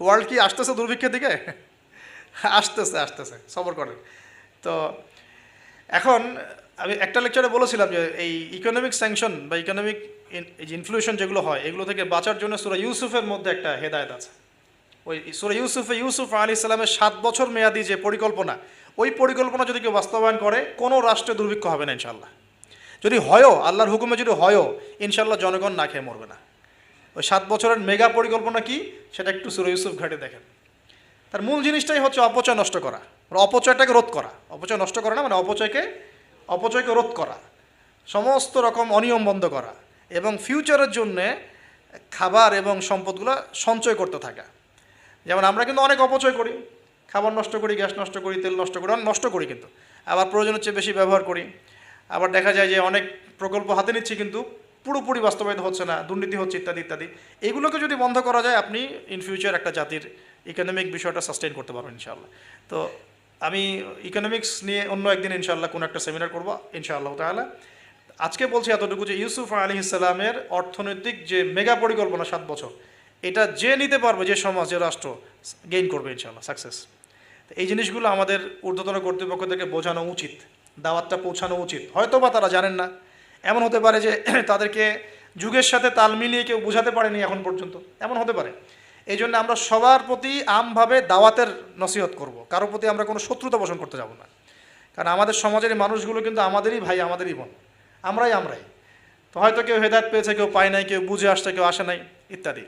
World কি আসতেছে দুর্ভিক্ষের দিকে? আসতেছে আসতেছে, সবর করেন। তো এখন আমি একটা লেকচারে বলেছিলাম যে এই ইকোনমিক স্যাংশন বা ইকোনমিক ইনফ্লুয়েশন যেগুলো হয়, এগুলো থেকে বাঁচার জন্য সুরা ইউসুফের মধ্যে একটা হেদায়ত আছে। ওই সুরা ইউসুফে, ইউসুফ আলী ইসলামের সাত বছর মেয়াদি যে পরিকল্পনা, ওই পরিকল্পনা যদি কেউ বাস্তবায়ন করে, কোনো রাষ্ট্রে দুর্ভিক্ষ হবে না ইনশাল্লাহ যদি হয়ও, আল্লাহর হুকুমে যদি হয়ও ইনশাল্লাহ জনগণ না খেয়ে মরবে না। ওই সাত বছরের মেগা পরিকল্পনা কি? সেটা একটু সুরা ইউসুফ ঘাটে দেখেন। তার মূল জিনিসটাই হচ্ছে অপচয় নষ্ট করা। মানে অপচয়টাকে রোধ করা। অপচয় নষ্ট করা না মানে অপচয়কে অপচয়কে রোধ করা। সমস্ত রকম অনিয়ম বন্ধ করা। এবং ফিউচারের জন্যে খাবার এবং সম্পদগুলো সঞ্চয় করতে থাকা। যেমন আমরা কিন্তু অনেক অপচয় করি। খাবার নষ্ট করি, গ্যাস নষ্ট করি, তেল নষ্ট করি, অনেক নষ্ট করি কিন্তু। আবার প্রয়োজনের চেয়ে বেশি ব্যবহার করি। আবার দেখা যায় যে অনেক প্রকল্প হাতে নিচ্ছি কিন্তু পুরোপুরি বাস্তবায়িত হচ্ছে না, দুর্নীতি হচ্ছে ইত্যাদি ইত্যাদি। এগুলোকে যদি বন্ধ করা যায়, আপনি ইন ফিউচার একটা জাতির ইকোনমিক বিষয়টা সাস্টেইন করতে পারবেন ইনশাআল্লাহ। তো আমি ইকোনমিক্স নিয়ে অন্য একদিন ইনশাআল্লাহ কোনো একটা সেমিনার করব, ইনশাআল্লাহ তাহলে আজকে বলছি এতটুকু যে ইউসুফ আলী ইসলামের অর্থনৈতিক যে মেগা পরিকল্পনা সাত বছর, এটা যে নিতে পারবে যে সমাজ, যে রাষ্ট্র গেইন করবে ইনশাআল্লাহ সাকসেস এই জিনিসগুলো আমাদের ঊর্ধ্বতন কর্তৃপক্ষ থেকে বোঝানো উচিত, দাওয়াতটা পৌঁছানো উচিত। হয়তো বা তারা জানেন না এমন হতে পারে যে তাদেরকে যুগের সাথে তাল মিলিয়ে কেউ বোঝাতে পারেনি এখন পর্যন্ত। এমন হতে পারে। এই জন্য আমরা সবার প্রতি আমভাবে দাওয়াতের নসিহত করব। কারোর প্রতি আমরা কোনো শত্রুতা পোষণ করতে যাব না। কারণ আমাদের সমাজের মানুষগুলো কিন্তু আমাদেরই ভাই, আমাদেরই বোন। আমরাই আমরাই। তো হয়তো কেউ হেদায়ত পেয়েছে, কেউ পায় নাই, কেউ বুঝে আসছে, কেউ আসে নাই, ইত্যাদি।